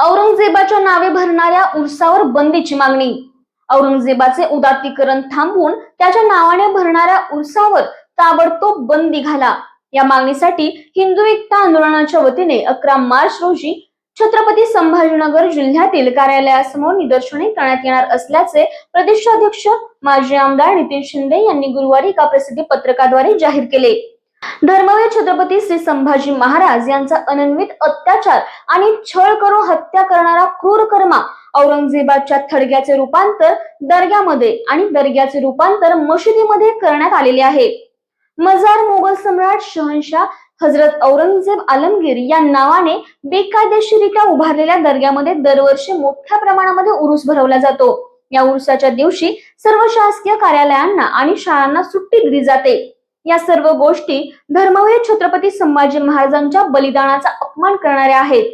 औरंगजेबाच्या नावे भरणाऱ्या उरसावर बंदीची मागणी. औरंगजेबाचे उदात्तीकरण थांबवून त्याच्या नावाने भरणाऱ्या उरसावर ताबडतोब बंदी घाला. या मागणीसाठी हिंदू एकता आंदोलनाच्या वतीने अकरा मार्च रोजी छत्रपती संभाजीनगर जिल्ह्यातील कार्यालयासमोर निदर्शने करण्यात येणार असल्याचे प्रदेशाध्यक्ष माजी आमदार नितीन शिंदे यांनी गुरुवारी एका प्रसिद्धी पत्रकाद्वारे जाहीर केले. धर्मवीर छत्रपती श्री संभाजी महाराज यांचा अनन्वित अत्याचार आणि छळ करून हत्या करणारा क्रूर कर्मा औरंगजेबाच्या थडग्याचे रूपांतर दर्ग्यामध्ये आणि दर्ग्याचे रूपांतर मशिदीमध्ये करण्यात आलेले आहे. मजार मोगल सम्राट शहनशाह हजरत औरंगजेब आलमगीर या नावाने बेकायदेशीरित्या उभारलेल्या दर्ग्यामध्ये दरवर्षी मोठ्या प्रमाणामध्ये उरूस भरवला जातो. या उरुसाच्या दिवशी सर्व शासकीय कार्यालयांना आणि शाळांना सुट्टी दिली जाते. या सर्व गोष्टी धर्मवीर छत्रपती संभाजी महाराजांच्या बलिदानाचा अपमान करणाऱ्या आहेत.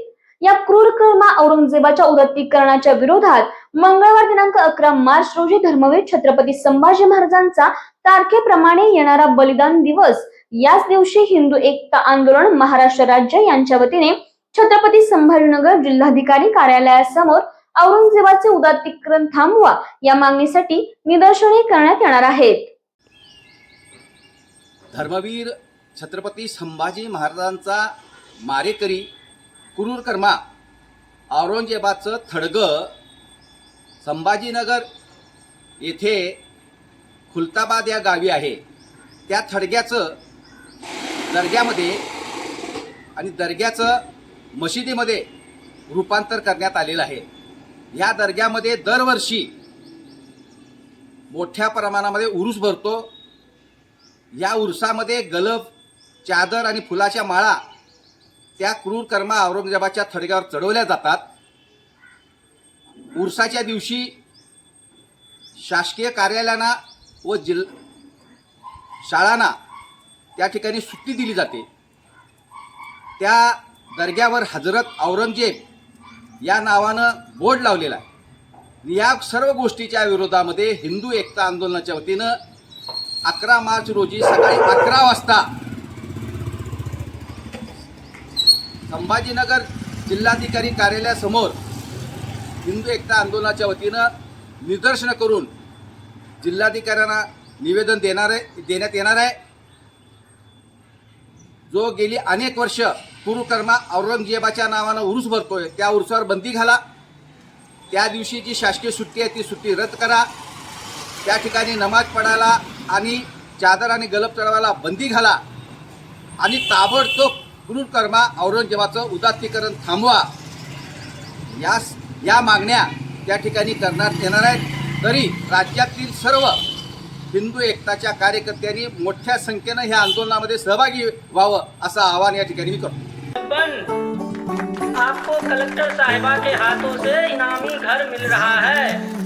या क्रूर कर्मा औरंगजेबाच्या उदत्तीकरणाच्या विरोधात मंगळवार दिनांक अकरा मार्च रोजी धर्मवीर छत्रपती संभाजी महाराजांचा तारखेप्रमाणे येणारा बलिदान दिवस याच दिवशी हिंदू एकता आंदोलन महाराष्ट्र राज्य यांच्या वतीने छत्रपती संभाजीनगर जिल्हाधिकारी कार्यालयासमोर औरंगजेबाचे उदात्तीकरण थांबवा या मागणीसाठी निदर्शने करण्यात येणार आहेत. धर्मवीर छत्रपती संभाजी महाराजांचा मारेकरी क्रूरकर्मा औरंगजेबाचं थडगं संभाजीनगर येथे खुलताबाद या गावी आहे. त्या थडग्याचं दर्ग्यामध्ये आणि दर्ग्याचं मशिदीमध्ये रूपांतर करण्यात आलेलं आहे. या दर्ग्यामध्ये दरवर्षी मोठ्या प्रमाणामध्ये उरूस भरतो. या उरसामध्ये गलफ चादर आणि फुलाच्या माळा त्या क्रूर कर्मा औरंगजेबाच्या थडग्यावर चढवल्या जातात. उरसाच्या दिवशी शासकीय कार्यालयांना व जिल शाळांना त्या ठिकाणी सुट्टी दिली जाते. त्या दर्ग्यावर हजरत औरंगजेब या नावानं बोर्ड लावलेला आहे. या सर्व गोष्टीच्या विरोधामध्ये हिंदू एकता आंदोलनाच्या वतीनं अकरा मार्च रोजी सकाळी अकरा वाजता संभाजीनगर जिल्हाधिकारी कार्यालयासमोर हिंदू एकता आंदोलनाच्या वतीनं निदर्शनं करून जिल्हाधिकाऱ्यांना निवेदन देणार आहे देण्यात येणार आहे. जो गेली अनेक वर्ष कुरुकर्मा औरंगजेबाच्या नावानं उरूस भरतोय त्या उरुसावर बंदी घाला. त्या दिवशी जी शासकीय सुट्टी आहे ती सुट्टी रद्द करा. त्या ठिकाणी नमाज पडायला आणि चादर आणि गलब चढवायला बंदी घाला. आणि ताबडतोब क्रूर औरंगजेबाचं उदात्तीकरण थांबवा. या या मागण्या त्या ठिकाणी करण्यात येणार आहेत. तरी राज्यातील सर्व हिंदू एकताच्या कार्यकर्त्यांनी मोठ्या संख्येनं ह्या आंदोलनामध्ये सहभागी व्हावं असं आवाहन या ठिकाणी मी करतो. आपको कलेक्टर साहिबा के हाथों से इनामी घर मिल रहा है।